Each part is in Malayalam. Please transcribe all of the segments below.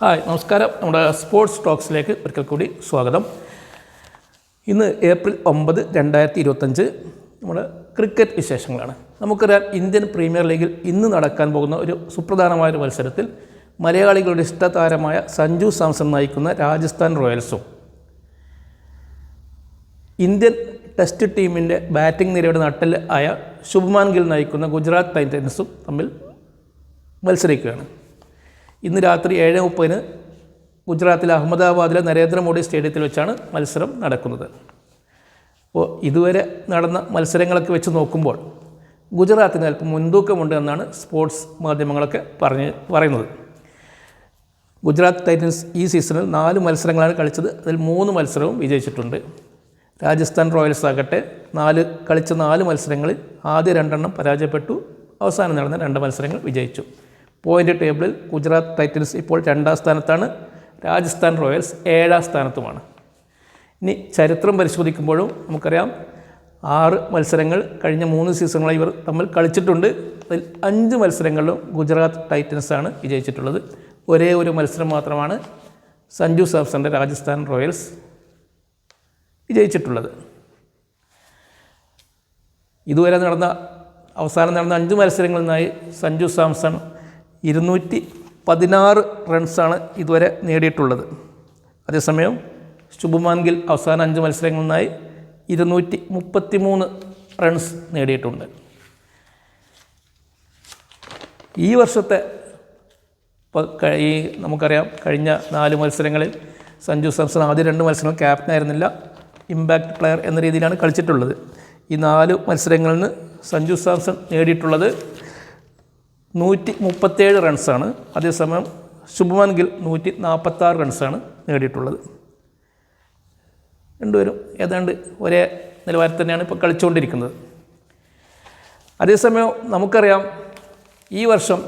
ഹായ് നമസ്കാരം. നമ്മുടെ സ്പോർട്സ് ടോക്സിലേക്ക് ഒരിക്കൽ കൂടി സ്വാഗതം. ഇന്ന് ഏപ്രിൽ ഒമ്പത് രണ്ടായിരത്തി ഇരുപത്തഞ്ച് നമ്മുടെ ക്രിക്കറ്റ് വിശേഷങ്ങളാണ്. നമുക്കറിയാം ഇന്ത്യൻ പ്രീമിയർ ലീഗിൽ ഇന്ന് നടക്കാൻ പോകുന്ന ഒരു സുപ്രധാനമായ ഒരു മത്സരത്തിൽ മലയാളികളുടെ ഇഷ്ടതാരമായ സഞ്ജു സാംസൺ നയിക്കുന്ന രാജസ്ഥാൻ റോയൽസും ഇന്ത്യൻ ടെസ്റ്റ് ടീമിന്റെ ബാറ്റിംഗ് നിരയുടെ നട്ടൽ ആയ ശുഭ്മാൻ ഗിൽ നയിക്കുന്ന ഗുജറാത്ത് ടൈറ്റൻസും തമ്മിൽ മത്സരിക്കുകയാണ്. ഇന്ന് രാത്രി ഏഴ് മുപ്പതിന് ഗുജറാത്തിലെ അഹമ്മദാബാദിലെ നരേന്ദ്രമോദി സ്റ്റേഡിയത്തിൽ വെച്ചാണ് മത്സരം നടക്കുന്നത്. അപ്പോൾ ഇതുവരെ നടന്ന മത്സരങ്ങളൊക്കെ വെച്ച് നോക്കുമ്പോൾ ഗുജറാത്തിന് അല്പം മുൻതൂക്കമുണ്ട് എന്നാണ് സ്പോർട്സ് മാധ്യമങ്ങളൊക്കെ പറഞ്ഞ് പറയുന്നത്. ഗുജറാത്ത് ടൈറ്റൻസ് ഈ സീസണിൽ നാല് മത്സരങ്ങളാണ് കളിച്ചത്. അതിൽ മൂന്ന് മത്സരവും വിജയിച്ചിട്ടുണ്ട്. രാജസ്ഥാൻ റോയൽസ് ആകട്ടെ നാല് കളിച്ച നാല് മത്സരങ്ങളിൽ ആദ്യ രണ്ടെണ്ണം പരാജയപ്പെട്ടു. അവസാനം നടന്ന രണ്ട് മത്സരങ്ങൾ വിജയിച്ചു. പോയിന്റ് ടേബിളിൽ ഗുജറാത്ത് ടൈറ്റൻസ് ഇപ്പോൾ രണ്ടാം സ്ഥാനത്താണ്. രാജസ്ഥാൻ റോയൽസ് ഏഴാം സ്ഥാനത്തുമാണ്. ഇനി ചരിത്രം പരിശോധിക്കുമ്പോഴും നമുക്കറിയാം ആറ് മത്സരങ്ങൾ കഴിഞ്ഞ മൂന്ന് സീസണുകളായി ഇവർ തമ്മിൽ കളിച്ചിട്ടുണ്ട്. അതിൽ അഞ്ച് മത്സരങ്ങളിലും ഗുജറാത്ത് ടൈറ്റൻസാണ് വിജയിച്ചിട്ടുള്ളത്. ഒരേ ഒരു മത്സരം മാത്രമാണ് സഞ്ജു സാംസന്റെ രാജസ്ഥാൻ റോയൽസ് വിജയിച്ചിട്ടുള്ളത്. ഇതുവരെ നടന്ന അവസാനം നടന്ന അഞ്ച് മത്സരങ്ങളിൽ നിന്നായി സഞ്ജു സാംസൺ ഇരുന്നൂറ്റി പതിനാറ് റൺസാണ് ഇതുവരെ നേടിയിട്ടുള്ളത്. അതേസമയം ശുഭമാൻ ഗിൽ അവസാന അഞ്ച് മത്സരങ്ങളിൽ നിന്നായി ഇരുന്നൂറ്റി മുപ്പത്തി മൂന്ന് റൺസ് നേടിയിട്ടുണ്ട്. ഈ വർഷത്തെ ഈ നമുക്കറിയാം കഴിഞ്ഞ നാല് മത്സരങ്ങളിൽ സഞ്ജു സാംസൺ ആദ്യ രണ്ട് മത്സരങ്ങൾ ക്യാപ്റ്റൻ ആയിരുന്നില്ല. ഇമ്പാക്റ്റ് പ്ലെയർ എന്ന രീതിയിലാണ് കളിച്ചിട്ടുള്ളത്. ഈ നാല് മത്സരങ്ങളിൽ നിന്ന് സഞ്ജു സാംസൺ നേടിയിട്ടുള്ളത് നൂറ്റി മുപ്പത്തേഴ് റൺസാണ്. അതേസമയം ശുഭ്മാൻ ഗിൽ നൂറ്റി നാൽപ്പത്താറ് റൺസാണ് നേടിയിട്ടുള്ളത്. രണ്ടുപേരും ഏതാണ്ട് ഒരേ നിലവാരത്തിൽ തന്നെയാണ് ഇപ്പോൾ കളിച്ചുകൊണ്ടിരിക്കുന്നത്. അതേസമയം നമുക്കറിയാം ഈ വർഷം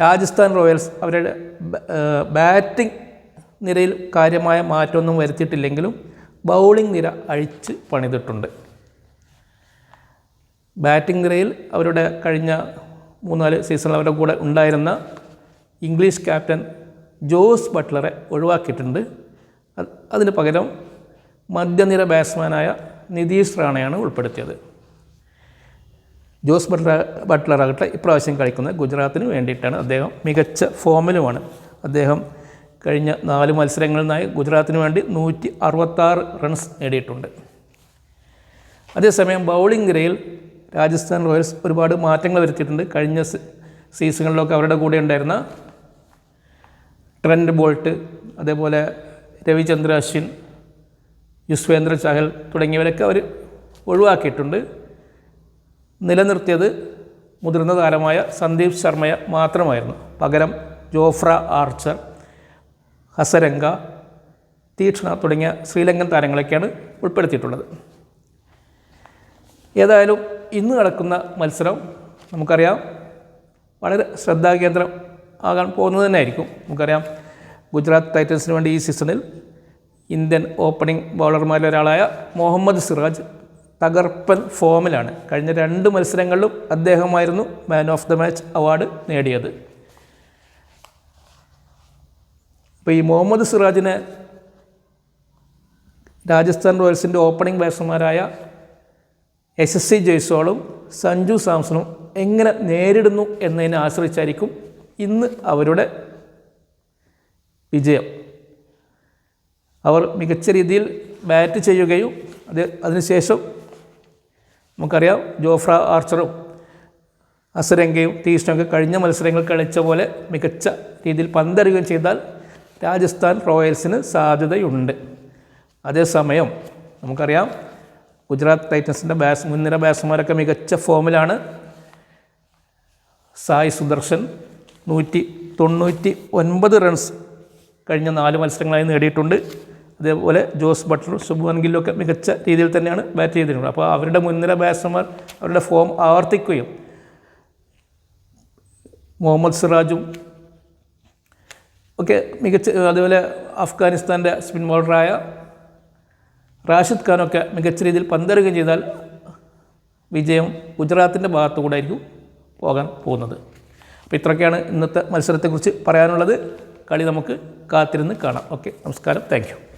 രാജസ്ഥാൻ റോയൽസ് അവരുടെ ബാറ്റിംഗ് നിരയിൽ കാര്യമായ മാറ്റമൊന്നും വരുത്തിയിട്ടില്ലെങ്കിലും ബൗളിംഗ് നിര അഴിച്ച് പണിതിട്ടുണ്ട്. ബാറ്റിംഗ് നിരയിൽ അവരുടെ കഴിഞ്ഞ മൂന്നാൽ സീസണിൽ അവരുടെ കൂടെ ഉണ്ടായിരുന്ന ഇംഗ്ലീഷ് ക്യാപ്റ്റൻ ജോസ് ബട്ട്ലറെ ഒഴിവാക്കിയിട്ടുണ്ട്. അത് അതിന് പകരം മധ്യനിര ബാറ്റ്സ്മാനായ നിതീഷ് റാണയാണ് ഉൾപ്പെടുത്തിയത്. ജോസ് ബട്ട്ലർ ബട്ട്ലറാകട്ടെ ഇപ്രാവശ്യം കളിക്കുന്ന ഗുജറാത്തിന് വേണ്ടിയിട്ടാണ് അദ്ദേഹം മികച്ച ഫോമിലുമാണ്. അദ്ദേഹം കഴിഞ്ഞ നാല് മത്സരങ്ങളിൽ നിന്നായി ഗുജറാത്തിന് വേണ്ടി നൂറ്റി അറുപത്താറ് റൺസ് നേടിയിട്ടുണ്ട്. അതേസമയം ബൗളിംഗ് നിരയിൽ രാജസ്ഥാൻ റോയൽസ് ഒരുപാട് മാറ്റങ്ങൾ വരുത്തിയിട്ടുണ്ട്. കഴിഞ്ഞ സീസണുകളിലൊക്കെ അവരുടെ കൂടെ ഉണ്ടായിരുന്ന ട്രെൻഡ് ബോൾട്ട് അതേപോലെ രവിചന്ദ്ര അശ്വിൻ യുസ്വേന്ദ്ര ചഹൽ തുടങ്ങിയവരൊക്കെ അവർ ഒഴിവാക്കിയിട്ടുണ്ട്. നിലനിർത്തിയത് മുതിർന്ന താരമായ സന്ദീപ് ശർമ്മയ മാത്രമായിരുന്നു. പകരം ജോഫ്ര ആർച്ചർ ഹസരംഗ തീക്ഷ്ണ തുടങ്ങിയ ശ്രീലങ്കൻ താരങ്ങളൊക്കെയാണ് ഉൾപ്പെടുത്തിയിട്ടുള്ളത്. ഏതായാലും ഇന്ന് നടക്കുന്ന മത്സരം നമുക്കറിയാം. വളരെ ശ്രദ്ധാകേന്ദ്രം ആകാൻ പോകുന്നത് തന്നെയായിരിക്കും. നമുക്കറിയാം ഗുജറാത്ത് ടൈറ്റൻസിന് വേണ്ടി ഈ സീസണിൽ ഇന്ത്യൻ ഓപ്പണിംഗ് ബൗളർമാരിൽ ഒരാളായ മുഹമ്മദ് സിറാജ് തകർപ്പൻ ഫോമിലാണ് കഴിഞ്ഞ രണ്ട് മത്സരങ്ങളിലും അദ്ദേഹമായിരുന്നു man of the match award നേടിയത്. അപ്പോൾ ഈ മുഹമ്മദ് സിറാജിനെ രാജസ്ഥാൻ റോയൽസിന്റെ ഓപ്പണിംഗ് ബാറ്റ്സ്മാരായ എസ് എസ് സി ജയ്സ്വാളും സഞ്ജു സാംസണും എങ്ങനെ നേരിടുന്നു എന്നതിനെ ആശ്രയിച്ചായിരിക്കും ഇന്ന് അവരുടെ വിജയം. അവർ മികച്ച രീതിയിൽ ബാറ്റ് ചെയ്യുകയും അത് അതിനുശേഷം നമുക്കറിയാം ജോഫ്ര ആർച്ചറും അസരംഗയും തീഷ്ണൊക്കെ കഴിഞ്ഞ മത്സരങ്ങൾ കളിച്ച പോലെ മികച്ച രീതിയിൽ പന്തെറിയുകയും ചെയ്താൽ രാജസ്ഥാൻ റോയൽസിന് സാധ്യതയുണ്ട്. അതേസമയം നമുക്കറിയാം ഗുജറാത്ത് ടൈറ്റൻസിന്റെ ബാസ് മുൻനിര ബാറ്റ്സ്മാരൊക്കെ മികച്ച ഫോമിലാണ് സായ് സുദർശൻ. നൂറ്റി തൊണ്ണൂറ്റി ഒൻപത് റൺസ് കഴിഞ്ഞ നാല് മത്സരങ്ങളായി നേടിയിട്ടുണ്ട്. അതേപോലെ ജോസ് ബട്ട്ലറും ശുഭ്മാൻ ഗില്ലും ഒക്കെ മികച്ച രീതിയിൽ തന്നെയാണ് ബാറ്റ് ചെയ്തിട്ടുള്ളത്. അപ്പോൾ അവരുടെ മുൻനിര ബാറ്റ്സ്മാർ അവരുടെ ഫോം ആവർത്തിക്കുകയും മുഹമ്മദ് സിറാജും ഒക്കെ മികച്ച അതുപോലെ അഫ്ഗാനിസ്ഥാന്റെ സ്പിൻ ബോളറായ റാഷിദ് ഖാനൊക്കെ മികച്ച രീതിയിൽ പന്തെറുകയും ചെയ്താൽ വിജയം ഗുജറാത്തിന്റെ ഭാഗത്തു കൂടെ ആയിരിക്കും പോകാൻ പോകുന്നത്. അപ്പോൾ ഇത്രയൊക്കെയാണ് ഇന്നത്തെ മത്സരത്തെക്കുറിച്ച് പറയാനുള്ളത്. കളി നമുക്ക് കാത്തിരുന്ന് കാണാം. ഓക്കെ നമസ്കാരം. താങ്ക്